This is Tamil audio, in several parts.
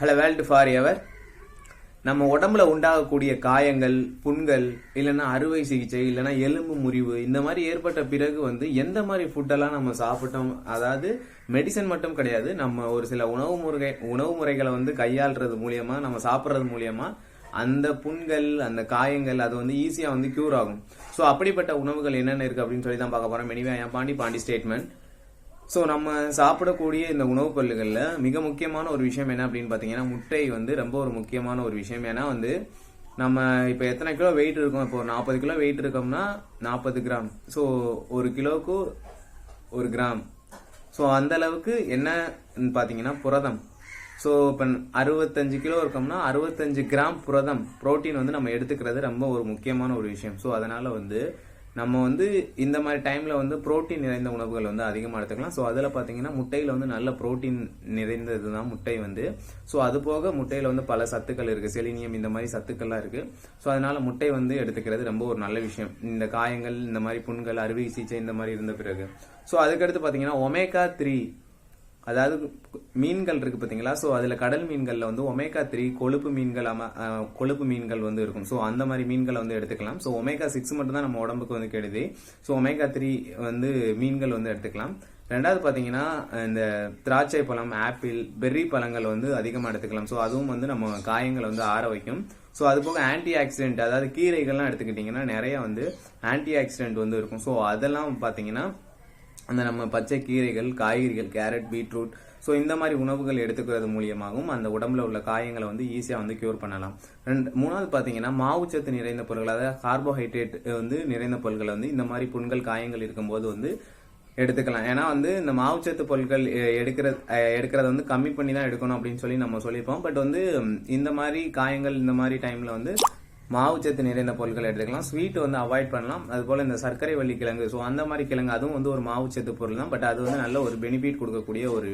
ஹலோ வேல்டு ஃபார் எவர் நம்ம உடம்புல உண்டாகக்கூடிய காயங்கள் புண்கள் இல்லைன்னா அறுவை சிகிச்சை இல்லைன்னா எலும்பு முறிவு இந்த மாதிரி ஏற்பட்ட பிறகு வந்து எந்த மாதிரி ஃபுட்டெல்லாம் நம்ம சாப்பிட்டோம்? அதாவது மெடிசன் மட்டும் கிடையாது. நம்ம ஒரு சில உணவு முறை உணவு முறைகளை வந்து கையாளுறது மூலியமா நம்ம சாப்பிட்றது மூலியமா அந்த புண்கள் அந்த காயங்கள் அது வந்து ஈஸியாக வந்து க்யூர் ஆகும். ஸோ அப்படிப்பட்ட உணவுகள் என்னென்ன இருக்குது அப்படின்னு சொல்லி தான் பார்க்க போகிறோம் anyway Pondy Pondy statement so நம்ம சாப்பிடக்கூடிய இந்த உணவுப் பொருள்களில் மிக முக்கியமான ஒரு விஷயம் என்ன அப்படின்னு பார்த்தீங்கன்னா முட்டை வந்து ரொம்ப ஒரு முக்கியமான ஒரு விஷயம். ஏன்னா வந்து நம்ம இப்போ எத்தனை கிலோ வெயிட் இருக்கோம்? இப்போ ஒரு நாற்பது கிலோ வெயிட் இருக்கோம்னா நாற்பது கிராம். ஸோ ஒரு கிலோவுக்கு ஒரு கிராம். ஸோ அந்த அளவுக்கு என்னன்னு பார்த்தீங்கன்னா புரதம். ஸோ இப்போ அறுபத்தஞ்சு கிலோ இருக்கோம்னா அறுபத்தஞ்சு கிராம் புரதம் புரோட்டீன் வந்து நம்ம எடுத்துக்கிறது ரொம்ப ஒரு முக்கியமான ஒரு விஷயம். ஸோ அதனால் வந்து நம்ம வந்து இந்த மாதிரி டைமில் வந்து புரோட்டீன் நிறைந்த உணவுகள் வந்து அதிகமாக எடுத்துக்கலாம். ஸோ அதில் பார்த்தீங்கன்னா முட்டையில் வந்து நல்ல புரோட்டீன் நிறைந்தது தான் முட்டை வந்து. ஸோ அது போக முட்டையில் வந்து பல சத்துக்கள் இருக்குது செலினியம் இந்த மாதிரி சத்துக்கள்லாம் இருக்குது ஸோ அதனால் முட்டை வந்து எடுத்துக்கிறது ரொம்ப ஒரு நல்ல விஷயம். இந்த காயங்கள் இந்த மாதிரி புண்கள் அறுவை சிகிச்சை இந்த மாதிரி இருந்த பிறகு. ஸோ அதுக்கடுத்து பார்த்தீங்கன்னா ஒமேகா த்ரீ அதாவது மீன்கள் இருக்கு பார்த்தீங்களா? ஸோ அதில் கடல் மீன்களில் வந்து ஒமேகா த்ரீ கொழுப்பு மீன்கள் அம- கொழுப்பு மீன்கள் வந்து இருக்கும். ஸோ அந்த மாதிரி மீன்களை வந்து எடுத்துக்கலாம். ஸோ ஒமேகா சிக்ஸ் மட்டும் தான் நம்ம உடம்புக்கு வந்து கெடுது. ஸோ ஒமேகா த்ரீ வந்து மீன்கள் வந்து எடுத்துக்கலாம். ரெண்டாவது பார்த்தீங்கன்னா இந்த திராட்சை பழம் ஆப்பிள் பெர்ரி பழங்கள் வந்து அதிகமாக எடுத்துக்கலாம். ஸோ அதுவும் வந்து நம்ம காயங்களை வந்து ஆற வைக்கும். ஸோ அது போக ஆன்டி ஆக்சிடென்ட் அதாவது கீரைகள்லாம் எடுத்துக்கிட்டிங்கன்னா நிறைய வந்து ஆன்டி ஆக்சிடென்ட் வந்து இருக்கும். ஸோ அதெல்லாம் பார்த்தீங்கன்னா அந்த நம்ம பச்சை கீரைகள் காய்கறிகள் கேரட் பீட்ரூட் ஸோ இந்த மாதிரி உணவுகள் எடுத்துக்கிறது மூலியமாகவும் அந்த உடம்புல உள்ள காயங்களை வந்து ஈஸியாக வந்து கியூர் பண்ணலாம். ரெண்டு மூணாவது பார்த்தீங்கன்னா மாவுச்சத்து நிறைந்த பொருட்கள் அதாவது கார்போஹைட்ரேட் வந்து நிறைந்த பொருட்களை வந்து இந்த மாதிரி புண்கள் காயங்கள் இருக்கும்போது வந்து எடுத்துக்கலாம். ஏன்னா வந்து இந்த மாவுச்சத்து பொருட்கள் எடுக்கிறது எடுக்கிறத வந்து கம்மி பண்ணி தான் எடுக்கணும் அப்படின்னு சொல்லி நம்ம சொல்லியிருப்போம். பட் வந்து இந்த மாதிரி காயங்கள் இந்த மாதிரி டைமில் வந்து மாவுச்சத்து நிறைந்த பொருட்கள் எடுத்துக்கலாம். ஸ்வீட் வந்து அவாய்ட் பண்ணலாம். அது போல இந்த சர்க்கரை வள்ளி கிழங்கு. ஸோ அந்த மாதிரி கிழங்கு அதுவும் வந்து ஒரு மாவுச்சத்து பொருள் தான். பட் அது வந்து நல்ல ஒரு பெனிஃபிட் கொடுக்கக்கூடிய ஒரு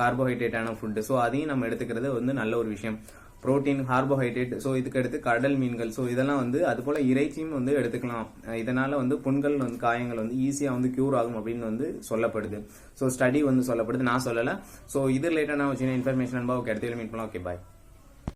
கார்போஹைட்ரேட்டான ஃபுட்டு ஸோ அதையும் நம்ம எடுத்துக்கிறது வந்து நல்ல ஒரு விஷயம். புரோட்டீன் கார்போஹைட்ரேட் ஸோ இதுக்கு அடுத்து கடல் மீன்கள். ஸோ இதெல்லாம் வந்து அது போல இறைச்சியும் வந்து எடுத்துக்கலாம். இதனால் இதனால வந்து புண்கள் வந்து காயங்கள் வந்து ஈஸியாக வந்து கியூர் ஆகும் அப்படின்னு வந்து சொல்லப்படுது. ஸோ ஸ்டடி வந்து சொல்லப்படுது. நான் சொல்லலை. ஸோ இது ரிலேட்டடான சின்ன இன்ஃபர்மேஷன் ஓகே அடுத்த மீட் பண்ணலாம். Okay bye